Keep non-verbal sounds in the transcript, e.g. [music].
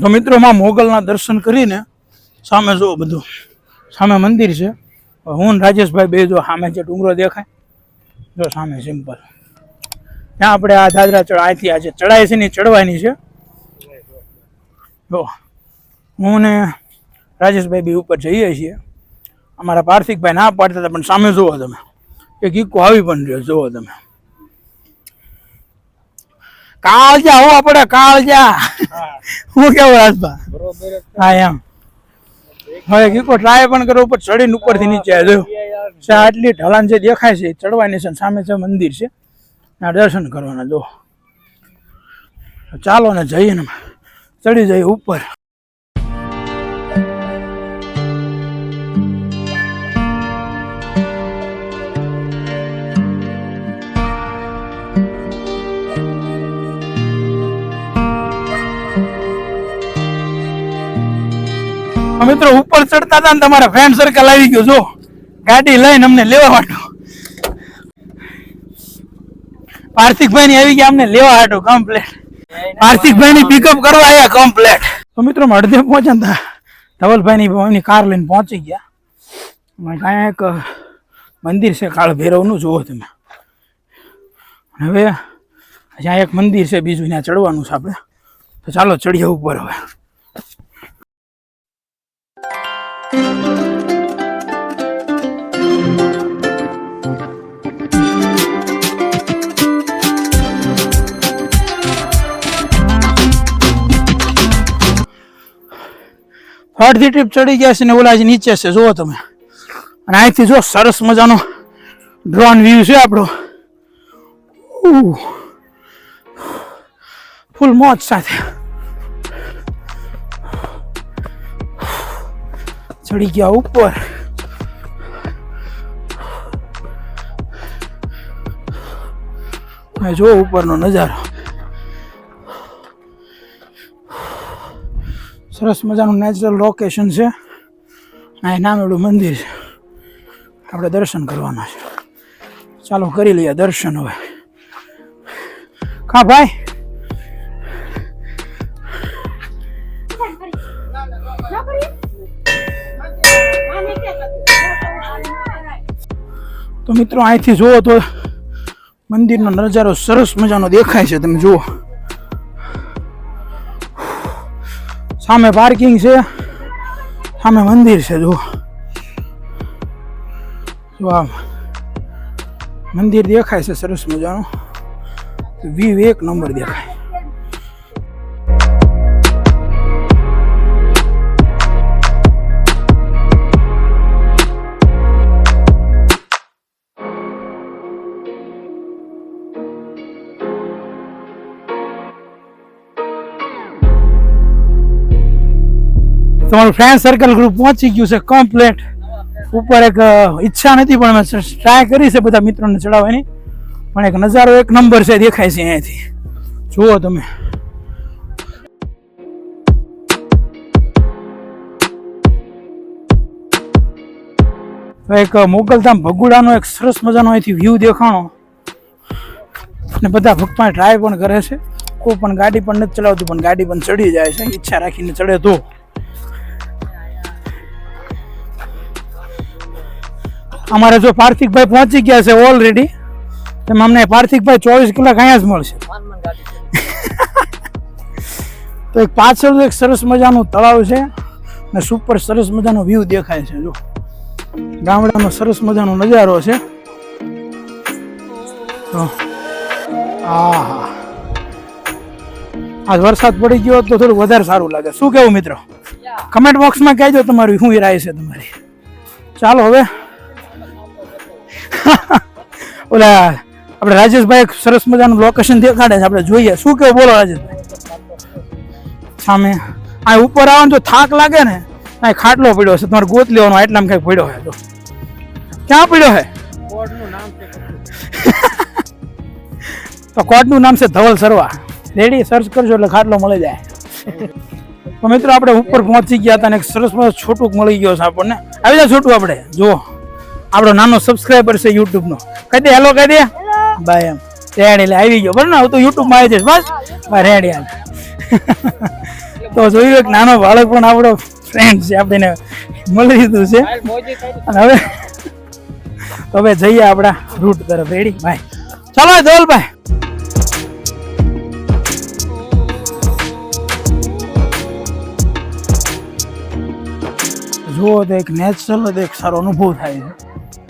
તો મિત્રોમાં મોગલના દર્શન કરીને સામે જુઓ બધું. સામે મંદિર છે. હું રાજેશભાઈ બે જો સામે જે ડુંગરો દેખાય. જો સામે સિમ્પલ. ત્યાં આપણે આ દાદરા ચડા અહીંથી આજે ચડાય છે ને ચડવાની છે. જો, હું ને રાજેશભાઈ બી ઉપર જઈએ છીએ. અમારા પાર્થિકભાઈ ના પાડતા હતા, પણ સામે જુઓ તમે. એક ઈકો આવી પણ રહ્યો, જુઓ તમે. કાળજા હો આપણે કાળજા. હું કેવું રાજભા? હા એમ. હવે કીકો ટ્રાય પણ કરો ઉપર ચડીને ઉપરથી નીચે આવ્યો છે આટલી ઢલાન જે દેખાય છે ચડવાની છે સામે છે મંદિર છે. ના દર્શન કરવાના જો. ચાલો ને જઈએ ને ચડી જઈએ ઉપર. મિત્રો, ઉપર ચડતા હતા ને તમારા ફ્રેન્ડ સર્કલ આવી ગયો જો ગાડી લઈને અમને લેવા માટે પાર્થિકભાઈ ની આવી ગયા અમને લેવા હાટો કમ્પ્લેટ પાર્થિકભાઈ ની પિકઅપ કરવા આવ્યા કમ્પ્લેટ તો મિત્રો અડધે પહોંચ્યા હતા ધવલભાઈ ની એમની કાર લઈને પહોંચી ગયા. કાંઈ એક મંદિર છે કાળ ભૈરવનું જુઓ તમે. હવે, જ્યાં એક મંદિર છે, બીજું ત્યાં ચડવાનું છે આપણે. તો ચાલો, ચડીએ ઉપર હવે. અડધી ટ્રીપ ચડી ગયા છે ને ઓલા હજી નીચે છે, જુઓ તમે. અને અહીંથી જો સરસ મજાનો ડ્રોન વ્યૂ છે આપણો. ફૂલ મોજ સાથે. ચડી ગયા ઉપર. જો ઉપરનો નજારો. સરસ મજાનું નેચરલ લોકેશન છે. આ નામ એવડું મંદિર છે. આપણે દર્શન કરવાના છે. ચાલો કરી લઈએ દર્શન હવે. કા ભાઈ? તો મિત્રો, અહીંથી જુઓ તો મંદિરનો નજારો સરસ મજાનો દેખાય છે, તમે જુઓ. સામે પાર્કિંગ છે, સામે મંદિર છે, જુઓ. જો મંદિર દેખાય છે સરસ મજાનું વ્યૂ એક નંબર દેખાય. તમારું ફ્રેન્ડ સર્કલ ગ્રુપ પહોંચી ગયું છે કમ્પ્લેટ ઉપર એક ઈચ્છા નથી, પણ મેં ટ્રાય કરી છે બધા મિત્રોને ચડાવવાની. પણ એક નજારો, એક નંબર છે, દેખાય છે અહીંયાથી. જુઓ તમે. એક મોગલધામ ભગુડાનો એક સરસ મજાનો અહીંથી વ્યૂ દેખાણો. અને બધા ભક્તમાં ટ્રાય પણ કરે છે. કોઈ પણ ગાડી પણ નથી ચલાવતું, પણ ગાડી પણ ચડી જાય છે. ઈચ્છા રાખીને ચડે તો. અમારે જો પાર્થિકભાઈ પહોંચી ગયા છે ઓલરેડી તેમ અમને પાર્થિકભાઈ ચોવીસ કલાક અહીંયા જ મળશે. [laughs] તો એક પાછળ એક સરસ મજાનું તળાવ છે ને સુપર સરસ મજાનો વ્યૂ દેખાય છે જો. ગામડાનો સરસ મજાનો નજારો છે. તો આહા. આજ વરસાદ પડી ગયો તો થોડું વધારે સારું લાગે. શું કેવું મિત્રો? કમેન્ટ બોક્સમાં કહેજો તમારું શું રાય છે તમારી. ચાલો હવે [laughs] ઓલા આપણે રાજેશભાઈ એક સરસ મજાનું લોકેશન દેખાડે છે. આપણે જોઈએ. શું કેવું બોલો રાજેશભાઈ? સામે. આ ઉપર આવે જો તો થાક લાગે ને. આ ખાટલો પડ્યો છે. તમારે ગોત લેવાનો એટલામાં કઈ પડ્યો છે. તો ક્યાં પડ્યો છે? [laughs] તો કોર્ટનું નામ છે ધવલ સરવા. રેડી સર્ચ કરજો એટલે ખાટલો મળી જાય. તો મિત્રો આપણે ઉપર પહોંચી ગયા હતા અને એક સરસ મજાનું છોટુંક મળી ગયો છે આપણને. આવી જાય છોટું આપણે. જુઓ. આપણો નાનો સબસ્ક્રાઈબર છે યુટ્યુબનો કહી દે હેલો કહી દે. By M. રેડ એટલે આવી ગયો. બરાબર ને? હવે તો યુટ્યુબમાં આવી જઈશ બસ? બાય રેડ યાર તો જોયું એક નાનો બાળક પણ આપણો ફ્રેન્ડ છે આપણે મળી લીધું છે. અને હવે હવે જઈએ આપણા રૂટ તરફ. રેડી ભાઈ ચાલો ધોલભાઈ જુઓ તો એક નેચરલ એક સારો અનુભવ થાય છે.